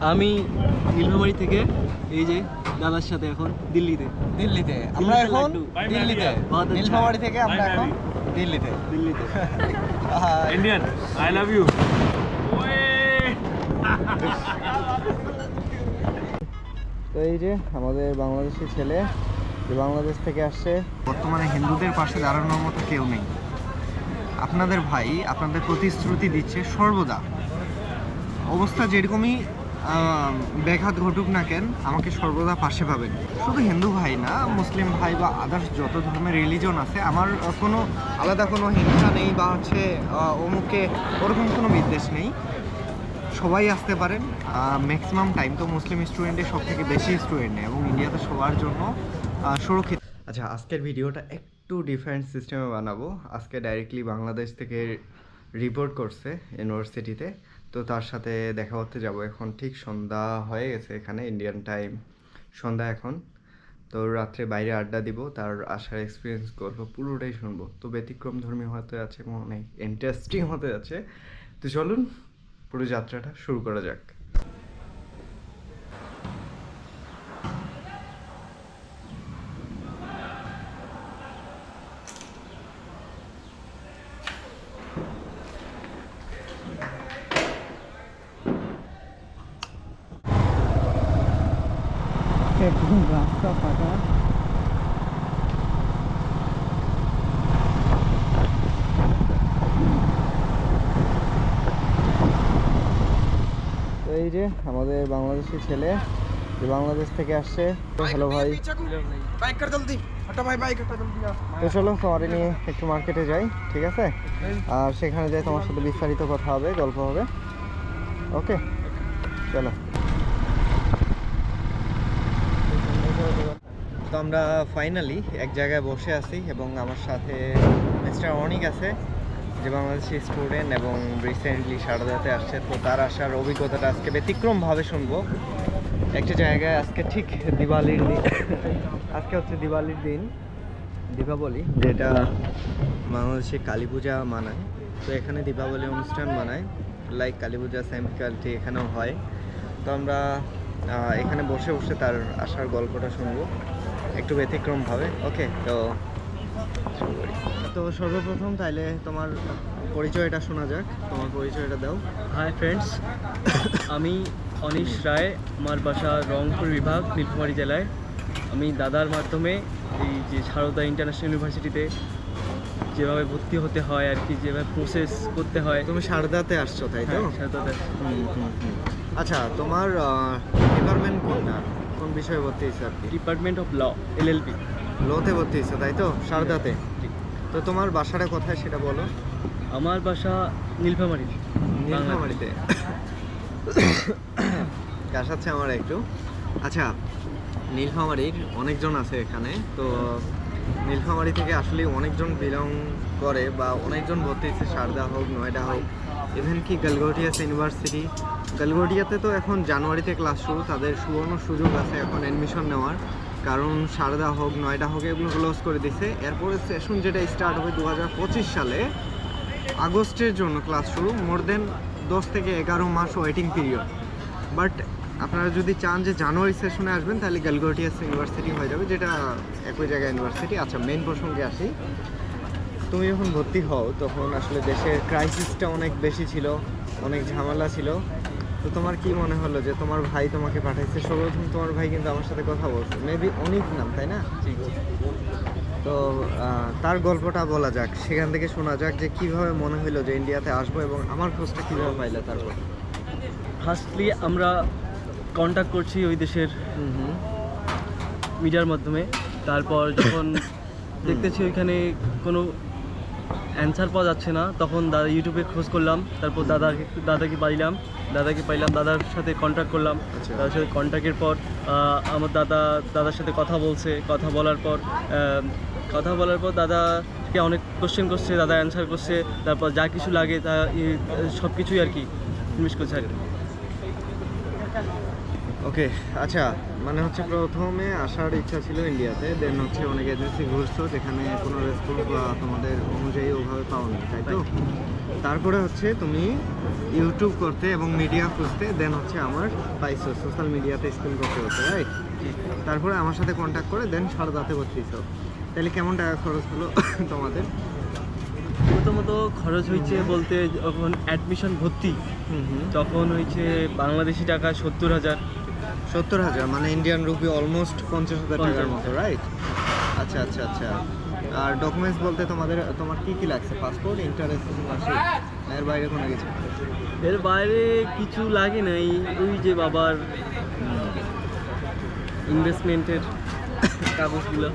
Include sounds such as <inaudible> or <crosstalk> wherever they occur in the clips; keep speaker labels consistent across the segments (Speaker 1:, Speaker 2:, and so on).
Speaker 1: আমি নীলফামারি থেকে এই যে দাদার সাথে এখন দিল্লিতে।
Speaker 2: দিল্লিতে। আমরা
Speaker 1: দিল্লিতে
Speaker 2: এখন দিল্লিতে। নীলফামারি থেকে আমরা এখন দিল্লিতে।
Speaker 1: দিল্লিতে।
Speaker 3: Indian, I love you.
Speaker 2: তো এই যে আমাদের বাংলাদেশি ছেলে যে বাংলাদেশ থেকে আসছে বর্তমানে হিন্দুদের পাশে দাঁড়ানোর মতো কেউ নেই। আপনাদের ভাই আপনাদের প্রতিশ্রুতি দিচ্ছে সর্বদা। অবস্থা যেরকমই ব্যাঘাত ঘটুক না কেন, আমাকে সর্বদা পাশে পাবেন। শুধু হিন্দু ভাই না, মুসলিম ভাই বা আদার্স যত ধর্মের রিলিজন আছে, আমার কোনো আলাদা কোনো হিংসা নেই বা হচ্ছে অমুকে ওরকম কোনো বিদ্বেষ নেই। সবাই আসতে পারেন ম্যাক্সিমাম টাইম তো মুসলিম স্টুডেন্টের সব থেকে বেশি স্টুডেন্ট নেই এবং ইন্ডিয়াতে সবার জন্য সুরক্ষিত। আচ্ছা আজকের ভিডিওটা একটু ডিফারেন্ট সিস্টেমে বানাবো। আজকে ডাইরেক্টলি বাংলাদেশ থেকে রিপোর্ট করছে ইউনিভার্সিটিতে তো তার সাথে দেখা করতে যাব। এখন ঠিক সন্ধ্যা হয়ে গেছে এখানে ইন্ডিয়ান টাইম সন্ধ্যা এখন। তো রাত্রে বাইরে আড্ডা দিব, তার আসার এক্সপিরিয়েন্স করব, পুরোটাই শুনব। তো ব্যতিক্রম ধর্মী হতে যাচ্ছে এবং অনেক ইন্টারেস্টিং হতে যাচ্ছে তো চলুন, পুরো যাত্রাটা শুরু করা যাক। দেখুন রাস্তা ফাঁকা এই যে আমাদের বাংলাদেশি ছেলে, যে বাংলাদেশ থেকে আসছে। হ্যালো ভাই। তো চলো তোমারে নিয়ে একটু মার্কেটে যাই, ঠিক আছে? আর সেখানে যাই তোমার সাথে বিস্তারিত কথা হবে, গল্প হবে। ওকে চলো। আমরা ফাইনালি এক জায়গায় বসে আছি এবং আমার সাথে মিস্টার অনিক আছে, যে বাংলাদেশি স্টুডেন্ট এবং রিসেন্টলি সারদাতে আসছে। তো তার আসার অভিজ্ঞতাটা আজকে ব্যতিক্রমভাবে শুনব। একটা জায়গায় আজকে ঠিক দিওয়ালির দিন। আজকে হচ্ছে দিওয়ালির দিন, দীপাবলি, যেটা বাংলাদেশে কালী পূজা মানায়। তো এখানে দীপাবলি অনুষ্ঠান মানায় লাইক কালী পূজা সেম কালটি এখানেও হয়। তো আমরা এখানে বসে বসে তার আসার গল্পটা শুনব। একটু ব্যতিক্রমভাবে ওকে তো শুরু করি। তো সর্বপ্রথম তাইলে তোমার পরিচয়টা শোনা যাক। তোমার পরিচয়টা দাও।
Speaker 1: হাই ফ্রেন্ডস আমি অনিশ রায় আমার বাসা রংপুর বিভাগ নীলফামারী জেলায়। আমি দাদার মাধ্যমে এই যে সারদা ইন্টারন্যাশনাল ইউনিভার্সিটিতে যেভাবে ভর্তি হতে হয় আর কি যেভাবে প্রসেস করতে হয়।
Speaker 2: তুমি সারদাতে আসছো তাই তো?
Speaker 1: হ্যাঁ, সারদাতে।
Speaker 2: আচ্ছা তোমার ডিপার্টমেন্ট কোনটা? কোন বিষয়ে ভর্তি হয়েছে আর কি।
Speaker 1: ডিপার্টমেন্ট অফ ল এলএলবি
Speaker 2: লতে ভর্তি হয়েছে তাই তো? সারদাতে। তো তোমার বাসাটা কোথায় সেটা বলো।
Speaker 1: আমার বাসা নীলফামারি।
Speaker 2: নীলফামারিতে। কাশাচ্ছে আমার একটু। আচ্ছা নীলফামারির অনেকজন আছে এখানে তো নীলফামারি থেকে আসলে অনেকজন বিলং করে বা অনেকজন ভর্তি হচ্ছে সারদা হোক, নয়ডা হোক। ইভেন কি গালগটিয়াস ইউনিভার্সিটি গালগটিয়াতে তো এখন জানুয়ারিতে ক্লাস শুরু, তাদের সুবর্ণ সুযোগ আছে এখন অ্যাডমিশন নেওয়ার। কারণ সারদা হোক, নয়ডা হোক, এগুলো ক্লোজ করে দিছে। এরপরে সেশন যেটা স্টার্ট হবে দু সালে, আগস্টের জন্য ক্লাস শুরু মোর দেন দশ থেকে এগারো মাস ওয়েটিং পিরিয়ড বাট আপনারা যদি চান যে জানুয়ারি সেশনে আসবেন তাহলে গ্যালগোটিয়াস ইউনিভার্সিটি হয়ে যাবে যেটা একই জায়গায় ইউনিভার্সিটি আচ্ছা মেন প্রসঙ্গে আসি। তুমি যখন ভর্তি হও তখন আসলে দেশের ক্রাইসিসটা অনেক বেশি ছিল অনেক ঝামেলা ছিল। তো তোমার কি মনে হলো যে তোমার ভাই তোমাকে পাঠাইছে? সর্বপ্রথম তোমার ভাই কিন্তু আমার সাথে কথা বলছে। মেবি অনেক নাম তাই না?
Speaker 1: ঠিক
Speaker 2: তো তার গল্পটা বলা যাক। সেখান থেকে শোনা যাক যে কীভাবে মনে হলো যে ইন্ডিয়াতে আসব এবং আমার খোঁজটা কীভাবে পাইলে তারপর।
Speaker 1: ফার্স্টলি আমরা কন্ট্যাক্ট করছি ওই দেশের মিডিয়ার মাধ্যমে। তারপর যখন <coughs> দেখতেছি ওইখানে কোনো অ্যান্সার পাওয়া যাচ্ছে না তখন দাদা ইউটিউবে খোঁজ করলাম তারপর দাদাকে দাদাকে পাইলাম দাদাকে পাইলাম দাদার সাথে কন্ট্যাক্ট করলাম।
Speaker 2: আচ্ছা।
Speaker 1: দাদার সাথে কন্ট্যাক্টের পর আমার দাদা দাদার সাথে কথা বলছে কথা বলার পর কথা বলার পর দাদাকে অনেক কোশ্চেন করছে দাদা অ্যান্সার করছে তারপর যা কিছু লাগে তা সব কিছুই আর কি জিনিস করছে আর কি।
Speaker 2: ওকে আচ্ছা মানে হচ্ছে প্রথমে আসার ইচ্ছা ছিল ইন্ডিয়াতে দেন হচ্ছে অনেক এজেন্সি ঘুরছো যেখানে কোনো রেসপন্স বা তোমাদের অনুযায়ী ওভাবে পাও পাওনি তাই তো? তারপরে হচ্ছে তুমি ইউটিউব করতে এবং মিডিয়া খুঁজতে দেন হচ্ছে আমার পাইছো সোশ্যাল মিডিয়াতে স্কুল করতে হচ্ছে রাইট তারপরে আমার সাথে কন্ট্যাক্ট করে দেন সারদাতে ভর্তিছো তাহলে কেমন টাকা খরচ হলো <laughs> তোমাদের?
Speaker 1: প্রথমত খরচ হয়েছে বলতে যখন অ্যাডমিশন ভর্তি
Speaker 2: হুম হুম।
Speaker 1: তখন হয়েছে বাংলাদেশি টাকা সত্তর হাজার।
Speaker 2: সত্তর হাজার মানে ইন্ডিয়ান রুপি অলমোস্ট পঞ্চাশ হাজার টাকার মতো রাইট আচ্ছা আচ্ছা আচ্ছা। আর ডকুমেন্টস বলতে তোমাদের তোমার কি কি লাগছে? পাসপোর্ট ইন্টারেস্ট এর বাইরে কোনো কিছু?
Speaker 1: এর বাইরে কিছু লাগে নাই। ওই যে বাবার ইনভেস্টমেন্টের কাগজগুলো।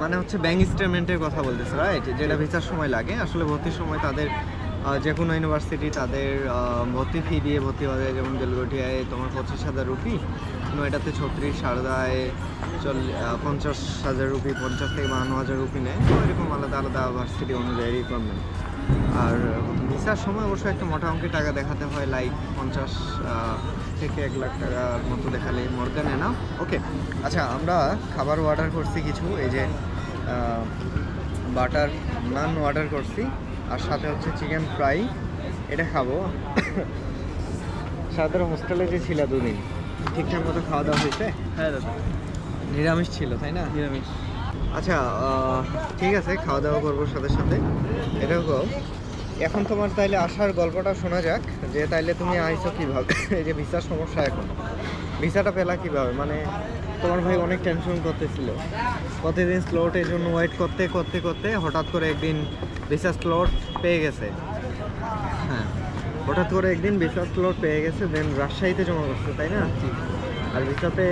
Speaker 2: মানে হচ্ছে ব্যাংক স্টেটমেন্টের কথা বলতেছে রাইট যেটা ভিসার সময় লাগে। আসলে ভর্তির সময় তাদের যে কোনো ইউনিভার্সিটি তাদের ভর্তি ফি দিয়ে ভর্তি হওয়া যায়। যেমন বেলগটিয়ায় তোমার পঁচিশ হাজার রুপি নয়টাতে ছত্রিশ, সারদায় চল্লিশ পঞ্চাশ হাজার রুপি, পঞ্চাশ থেকে বাহান্ন হাজার রুপি নেয়। তো এরকম আলাদা আলাদা ভার্সিটি অনুযায়ী রিকোয়ারমেন্ট আর ভিসার সময় অবশ্য একটা মোটা অঙ্কের টাকা দেখাতে হয় লাইক পঞ্চাশ থেকে এক লাখ টাকার মতো দেখালে মর্গানে না। ওকে আচ্ছা আমরা খাবার অর্ডার করছি কিছু, এই যে বাটার নান অর্ডার করছি, আর সাথে হচ্ছে চিকেন ফ্রাই এটা খাব। সাদের হোস্টেলে যে ছিল দুদিন। ঠিকঠাক মতো খাওয়া দাওয়া হয়েছে?
Speaker 1: হ্যাঁ দাদা।
Speaker 2: নিরামিষ ছিল তাই না?
Speaker 1: নিরামিষ।
Speaker 2: আচ্ছা ঠিক আছে খাওয়া দাওয়া করব সাথে সাথে। এটাও কও। এখন তোমার তাইলে আসার গল্পটা শোনা যাক যে তাইলে তুমি আইছো কীভাবে? <laughs> এই যে ভিসার সমস্যা এখন। ভিসাটা পেলা কীভাবে? মানে তোমার ভাই অনেক টেনশন করতেছিল। প্রতিদিন স্লটের জন্য ওয়েট করতে করতে করতে হঠাৎ করে একদিন ভিসা স্লট পেয়ে গেছে। হঠাৎ করে একদিন ভিসা স্লট পেয়ে গেছে দেন রাজশাহীতে জমা করছে তাই না? আর ভিসাতে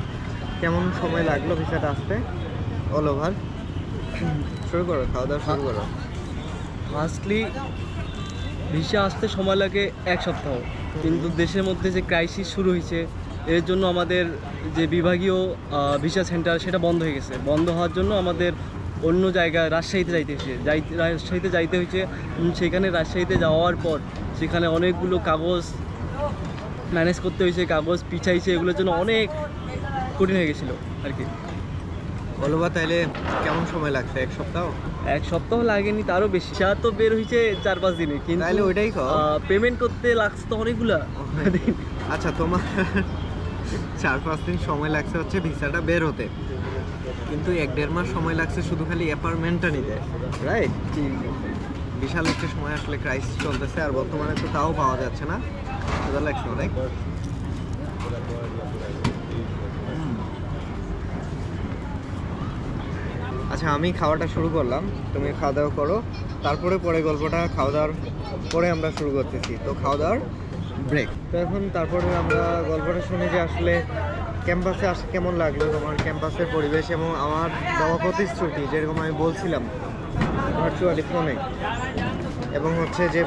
Speaker 2: <laughs> কেমন সময় লাগল ভিসাটা আসতে? অল ওভার শুরু করো খাওয়া দাওয়া শুরু করো।
Speaker 1: ফার্স্টলি ভিসা আসতে সময় লাগে এক সপ্তাহ। কিন্তু দেশের মধ্যে যে ক্রাইসিস শুরু হয়েছে এর জন্য আমাদের যে বিভাগীয় ভিসা সেন্টার সেটা বন্ধ হয়ে গেছে। বন্ধ হওয়ার জন্য আমাদের অন্য জায়গায় রাজশাহীতে যাইতে হয়েছে। যাই রাজশাহীতে যাইতে হয়েছে সেখানে রাজশাহীতে যাওয়ার পর সেখানে অনেকগুলো কাগজ ম্যানেজ করতে হয়েছে কাগজ পিছাইছে এগুলোর জন্য অনেক কঠিন হয়ে গেছিল আর কি।
Speaker 2: অল ওভার তাইলে কেমন সময় লাগছে? এক সপ্তাহ?
Speaker 1: এক সপ্তাহ লাগেনি তারও বেশি। চা তো বের হয়েছে চার পাঁচ দিনে কিন্তু
Speaker 2: তাইলে ওইটাই।
Speaker 1: পেমেন্ট করতে লাগছে তো অনেকগুলা।
Speaker 2: আচ্ছা তোমার চার পাঁচ দিন সময় লাগছে হচ্ছে ভিসাটা বের হতে। কিন্তু এক দেড় মাস সময় লাগছে শুধু খালি অ্যাপার্টমেন্টটা নিতে। রাইট বিশাল একটা সময় আসলে ক্রাইসিস চলতেছে আর বর্তমানে তো তাও পাওয়া যাচ্ছে না। বুঝা লাগছে অনেক। আচ্ছা আমি খাওয়াটা শুরু করলাম। তুমি খাওয়া দাওয়া করো। তারপরে পরে গল্পটা খাওয়া দাওয়ার পরে আমরা শুরু করতেছি। তো খাওয়া দাওয়ার ব্রেক তো এখন তারপরে আমরা গল্পটা শুনি যে আসলে ক্যাম্পাসে আসে কেমন লাগল তোমার? ক্যাম্পাসের পরিবেশ এবং আমার দেওয়া প্রতিশ্রুতি, যেরকম আমি বলছিলাম। ভার্চুয়ালি ফোনে এবং হচ্ছে যে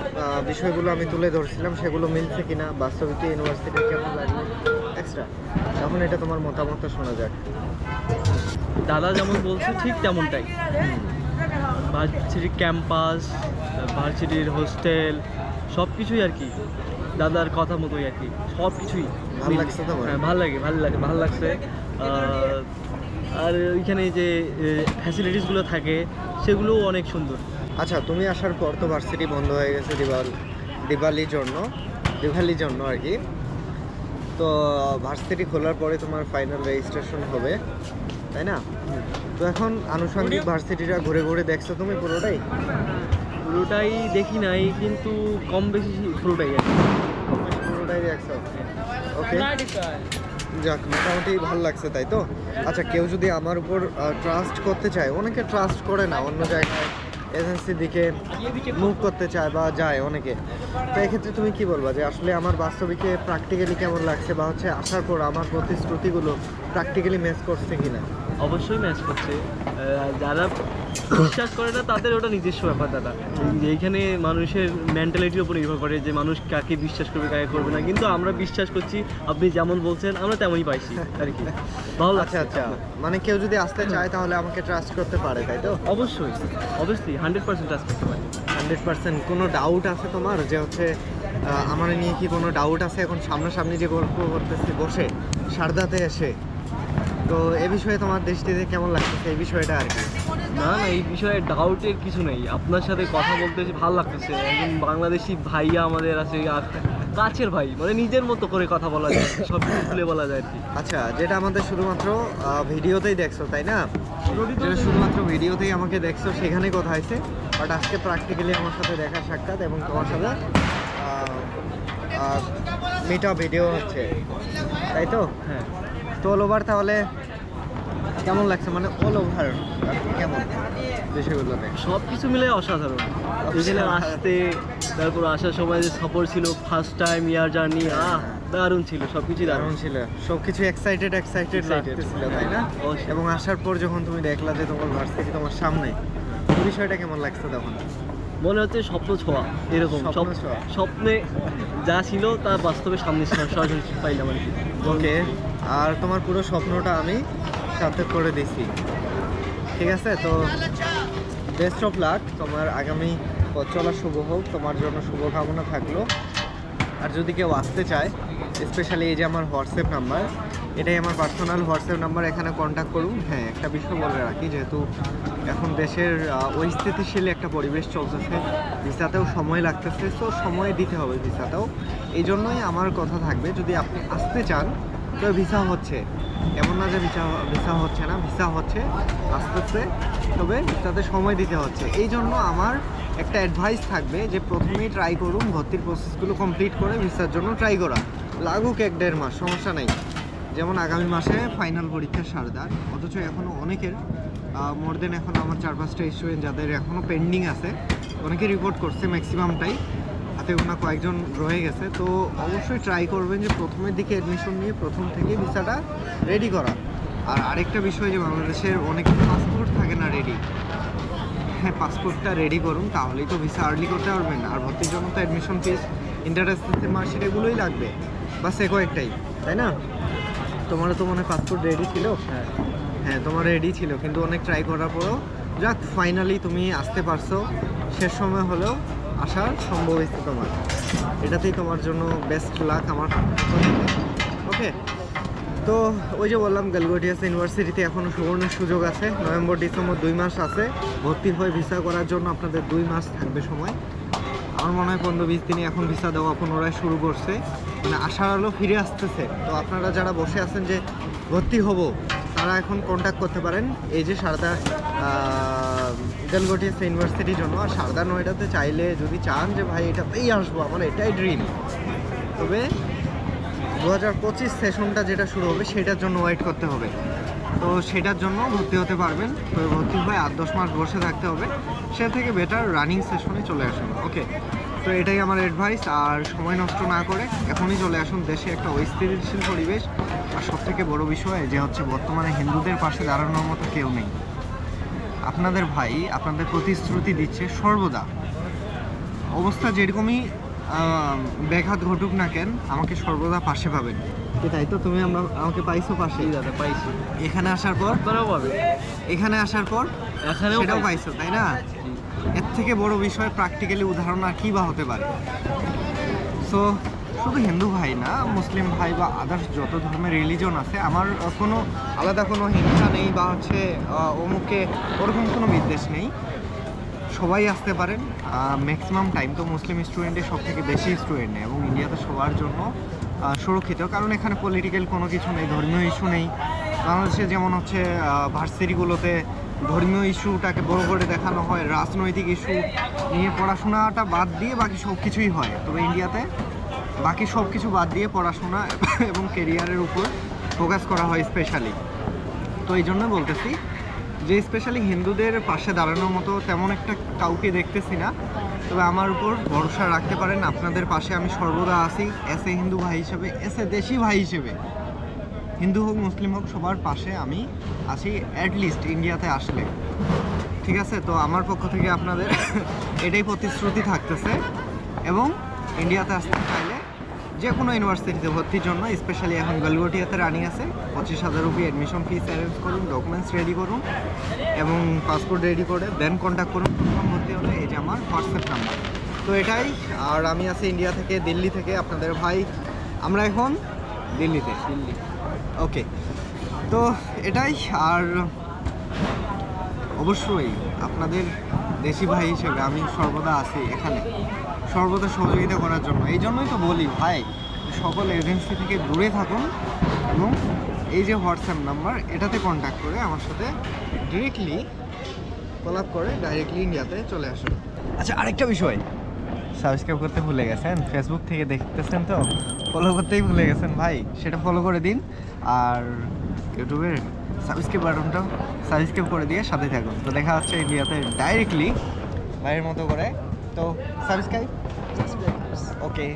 Speaker 2: বিষয়গুলো আমি তুলে ধরছিলাম সেগুলো মিলছে কিনা বাস্তবিক ইউনিভার্সিটি কেমন লাগল এক্সট্রা তখন এটা তোমার মতামত শোনা যাক।
Speaker 1: দাদা যেমন বলছে ঠিক তেমনটাই। ভার্সিটির ক্যাম্পাস ভার্সিটির হোস্টেল সব কিছুই আর কি। দাদার কথা মতোই আর কি। সব কিছুই
Speaker 2: ভালো লাগছে তোমার?
Speaker 1: হ্যাঁ ভালো লাগে ভালো লাগে ভালো লাগছে। আর ওইখানে যে ফ্যাসিলিটিসগুলো থাকে সেগুলোও অনেক সুন্দর।
Speaker 2: আচ্ছা তুমি আসার পর তো ভার্সিটি বন্ধ হয়ে গেছে দিওয়াল দিওয়ালির জন্য দিওয়ালির জন্য আর কি। তো ভার্সিটি খোলার পরে তোমার ফাইনাল রেজিস্ট্রেশন হবে তাই না? তো এখন আনুষঙ্গিক ভার্সিটিটা ঘুরে ঘুরে দেখছ তুমি পুরোটাই?
Speaker 1: পুরোটাই দেখি নাই কিন্তু কম বেশি পুরোটাই আর
Speaker 2: পুরোটাই দেখছ? ওকে যাক, মোটামুটি ভালো লাগছে তাই তো? আচ্ছা কেউ যদি আমার উপর ট্রাস্ট করতে চায়, অনেকে ট্রাস্ট করে না, অন্য জায়গায় এজেন্সির দিকে মুভ করতে চায় বা যায় অনেকে। তো এক্ষেত্রে তুমি কি বলবা যে আসলে আমার বাস্তবিকে প্র্যাকটিক্যালি কেমন লাগছে বা হচ্ছে আসার পর আমার প্রতিশ্রুতিগুলো প্র্যাকটিক্যালি ম্যাচ করছে কিনা?
Speaker 1: অবশ্যই ম্যাচ করছে। যারা বিশ্বাস করে না তাদের ওটা নিজস্ব ব্যাপার দাদা। যে এইখানে মানুষের মেন্টালিটির উপর নির্ভর করে যে মানুষ কাকে বিশ্বাস করবে কাকে করবে না। কিন্তু আমরা বিশ্বাস করছি আপনি যেমন বলছেন আমরা তেমনই পাইছি আর কি ভালো
Speaker 2: আচ্ছা আচ্ছা। মানে কেউ যদি আসতে চায় তাহলে আমাকে ট্রাস্ট করতে পারে তাই তো?
Speaker 1: অবশ্যই। অবশ্যই হান্ড্রেড পার্সেন্ট ট্রাস্ট করতে পারে।
Speaker 2: হান্ড্রেড পার্সেন্ট কোনো ডাউট আছে তোমার? যে হচ্ছে আমার নিয়ে কি কোনো ডাউট আছে? এখন সামনাসামনি যে গল্প করতেছি বসে সারদাতে এসে। তো এ বিষয়ে তোমার দৃষ্টিতে কেমন লাগতেছে? এই বিষয়টা আর কি।
Speaker 1: না না এই বিষয়ে ডাউটের কিছু নেই। আপনার সাথে কথা বলতে এসে ভালো লাগতেছে। একজন বাংলাদেশি ভাইয়া আমাদের আছে কাছের ভাই মানে নিজের মতো করে কথা বলা যায় সব কিছু খুলে বলা যায় আর কি।
Speaker 2: আচ্ছা যেটা আমাদের শুধুমাত্র ভিডিওতেই দেখছ তাই না? যেটা শুধুমাত্র ভিডিওতেই আমাকে দেখছ সেখানেই কথা হয়েছে। বাট আজকে প্র্যাকটিক্যালি আমার সাথে দেখা সাক্ষাৎ এবং তোমার সাথে মিটা ভিডিও হচ্ছে। তাই তো?
Speaker 1: হ্যাঁ।
Speaker 2: তো অল ওভার তাহলে কেমন লাগছে? মানে অল ওভার কেমন? বিষয়গুলোতে
Speaker 1: সব কিছু মিলে অসাধারণ। এখানে আসতে তারপর আসার সময় যে সফর ছিল first time year journey ah দারুণ ছিল সব কিছুই দারুণ
Speaker 2: ছিল। সব কিছু এক্সাইটেড এক্সাইটেড. লাগতেছিল তাই না। এবং আসার পর যখন তুমি দেখলা যে তোমার ভার্সিটি তোমার সামনে বিষয়টা কেমন লাগছে তখন?
Speaker 1: মনে হচ্ছে স্বপ্ন ছোঁয়া এরকম।
Speaker 2: স্বপ্ন
Speaker 1: যা ছিল তা বাস্তবে সামনে সর- সরাসরি পাইলাম আর কি।
Speaker 2: ওকে আর তোমার পুরো স্বপ্নটা আমি সার্থক করে দিছি ঠিক আছে? তো বেস্ট অফ লাক তোমার আগামী পথ চলা শুভ হোক। তোমার জন্য শুভকামনা থাকল। আর যদি কেউ আসতে চায় স্পেশালি এই যে আমার হোয়াটসঅ্যাপ নাম্বার, এটাই আমার পার্সোনাল হোয়াটসঅ্যাপ নাম্বার, এখানে কন্ট্যাক্ট করুন। হ্যাঁ একটা বিষয় বলে রাখি, যেহেতু এখন দেশের অস্থিতিশীল একটা পরিবেশ চলতেছে। ভিসাতেও সময় লাগতেছে। তো সময় দিতে হবে ভিসাতেও। এই জন্যই আমার কথা থাকবে, যদি আপনি আসতে চান তো ভিসা হচ্ছে? এমন না যে ভিসা ভিসা হচ্ছে না, ভিসা হচ্ছে আসতেছে তবে তাতে সময় দিতে হচ্ছে। এই জন্য আমার একটা অ্যাডভাইস থাকবে যে প্রথমেই ট্রাই করুন, ভর্তির প্রসেসগুলো কমপ্লিট করে ভিসার জন্য ট্রাই করা। লাগুক এক দেড় মাস, সমস্যা নাই। যেমন আগামী মাসে ফাইনাল পরীক্ষা সারদার অথচ এখনও অনেকের মোর দেন এখন আমার চার পাঁচটা স্টুডেন্ট যাদের এখনও পেন্ডিং আছে, অনেকে রিপোর্ট করছে ম্যাক্সিমামটাই হাতে গোনা কয়েকজন রয়ে গেছে তো অবশ্যই ট্রাই করবেন যে প্রথমের দিকে অ্যাডমিশন নিয়ে প্রথম থেকে ভিসাটা রেডি করা। আর আরেকটা বিষয় যে বাংলাদেশের অনেক পাসপোর্ট থাকে না রেডি হ্যাঁ পাসপোর্টটা রেডি করুন তাহলেই তো ভিসা আর্লি করতে পারবেন। আর ভর্তির জন্য তো অ্যাডমিশন ফিস ইন্টারেস্ট মার্কশিট এগুলোই লাগবে। বাস এ কয়েকটাই তাই না? তোমারও তো মনে হয় পাসপোর্ট রেডি ছিল?
Speaker 1: হ্যাঁ।
Speaker 2: হ্যাঁ তোমার রেডি ছিল কিন্তু অনেক ট্রাই করার পরও যাক ফাইনালি তুমি আসতে পারছ। শেষ সময় হলেও আসার সম্ভব হয়েছে তোমার। এটাতেই তোমার জন্য বেস্ট লাক আমার। ওকে তো ওই যে বললাম গালগোটিয়াস ইউনিভার্সিটিতে এখনও সুবর্ণের সুযোগ আছে। নভেম্বর ডিসেম্বর দুই মাস আছে। ভর্তি হয়ে ভিসা করার জন্য আপনাদের দুই মাস থাকবে সময়। আমার মনে হয় পনেরো বিশ দিনে এখন ভিসা দেওয়া পুনরায় শুরু করছে। মানে আশার আলো ফিরে আসতেছে। তো আপনারা যারা বসে আছেন যে ভর্তি হব, তারা এখন কন্ট্যাক্ট করতে পারেন। এই যে সারদা গালগোটিয়াস ইউনিভার্সিটির জন্য। আর সারদা নয়ডাতে চাইলে যদি চান যে ভাই এটাতেই আসব, আমার এটাই ড্রিম তবে দু হাজার পঁচিশ সেশনটা যেটা শুরু হবে, সেটার জন্য ওয়েট করতে হবে। তো সেটার জন্য ভর্তি হতে পারবেন। তো ভর্তি হয়ে আট দশ মাস বসে থাকতে হবে। সে থেকে বেটার রানিং সেশনে চলে আসুন। ওকে তো এটাই আমার অ্যাডভাইস আর সময় নষ্ট না করে এখনই চলে আসুন। দেশে একটা অস্থিতিশীল পরিবেশ। আর সব থেকে বড় বিষয় যে হচ্ছে বর্তমানে হিন্দুদের পাশে দাঁড়ানোর মতো কেউ নেই। আপনাদের ভাই আপনাদের প্রতিশ্রুতি দিচ্ছে সর্বদা। অবস্থা যেরকমই ব্যাঘাত ঘটুক না কেন আমাকে সর্বদা পাশে পাবেন। তাই তো? তুমি আমরা আমাকে পাইছো পাশে।
Speaker 1: দাদা পাইছি।
Speaker 2: এখানে আসার পর?
Speaker 1: আপনারাও পাবে
Speaker 2: এখানে আসার পর?
Speaker 1: এখানেও
Speaker 2: সেটাও
Speaker 1: পাইছো
Speaker 2: তাই না? এর থেকে বড় বিষয় প্র্যাকটিক্যালি উদাহরণ আর কি বা হতে পারে? সো শুধু হিন্দু ভাই না, মুসলিম ভাই বা আদার্স যত ধর্মের রিলিজন আছে, আমার কোনো আলাদা কোনো হিংসা নেই বা হচ্ছে অমুকে ওরকম কোনো বিদ্বেষ নেই। সবাই আসতে পারেন ম্যাক্সিমাম টাইম তো মুসলিম স্টুডেন্টের সব থেকে বেশি স্টুডেন্ট নেই এবং ইন্ডিয়াতে সবার জন্য সুরক্ষিত। কারণ এখানে পলিটিক্যাল কোনো কিছু নেই, ধর্মীয় ইস্যু নেই। বাংলাদেশে যেমন হচ্ছে ভার্সিটিগুলোতে ধর্মীয় ইস্যুটাকে বড় করে দেখানো হয়, রাজনৈতিক ইস্যু নিয়ে পড়াশোনাটা বাদ দিয়ে বাকি সব কিছুই হয়। তবে ইন্ডিয়াতে বাকি সব কিছু বাদ দিয়ে পড়াশোনা এবং কেরিয়ারের উপর ফোকাস করা হয় স্পেশালি তো এই জন্য বলতেছি যে স্পেশালি হিন্দুদের পাশে দাঁড়ানোর মতো তেমন একটা কাউকে দেখতেছি না। তবে আমার উপর ভরসা রাখতে পারেন, আপনাদের পাশে আমি সর্বদা আছি এস এ হিন্দু ভাই হিসেবে এস এ দেশি ভাই হিসেবে। হিন্দু হোক, মুসলিম হোক, সবার পাশে আমি আছি অ্যাটলিস্ট ইন্ডিয়াতে আসলে। ঠিক আছে? তো আমার পক্ষ থেকে আপনাদের এটাই প্রতিশ্রুতি থাকতেছে। এবং ইন্ডিয়াতে আসতে চাইলে যে কোনো ইউনিভার্সিটিতে ভর্তির জন্য স্পেশালি এখন গলগটিয়াতে রানিং আছে পঁচিশ হাজার রুপি অ্যাডমিশন ফিস অ্যারেঞ্জ করুন ডকুমেন্টস রেডি করুন এবং পাসপোর্ট রেডি করে দেন কন্ট্যাক্ট করুন। প্রথম ভর্তি হলে এই যে আমার হোয়াটসঅ্যাপ নাম্বার তো এটাই আর আমি আছি ইন্ডিয়া থেকে দিল্লি থেকে আপনাদের ভাই। আমরা এখন দিল্লিতে। দিল্লি। ওকে তো এটাই আর অবশ্যই আপনাদের দেশি ভাই হিসেবে আমি সর্বদা আছি এখানে। সর্বদা সহযোগিতা করার জন্য। এই জন্যই তো বলি ভাই সকল এজেন্সি থেকে দূরে থাকুন এবং এই যে হোয়াটসঅ্যাপ নাম্বার এটাতে কন্ট্যাক্ট করে আমার সাথে ডিরেক্টলি কলাপ করে ডাইরেক্টলি ইন্ডিয়াতে চলে আসুন। আচ্ছা আরেকটা বিষয়। সাবস্ক্রাইব করতে ভুলে গেছেন? ফেসবুক থেকে দেখতেছেন তো? ফলো করতেই ভুলে গেছেন ভাই? সেটা ফলো করে দিন। আর ইউটিউবের সাবস্ক্রাইব বাটনটা সাবস্ক্রাইব করে দিয়ে সাথে থাকুন। তো দেখা হচ্ছে ইন্ডিয়াতে ডাইরেক্টলি ভাইয়ের মতো করে। তো সাবস্ক্রাইব ওকে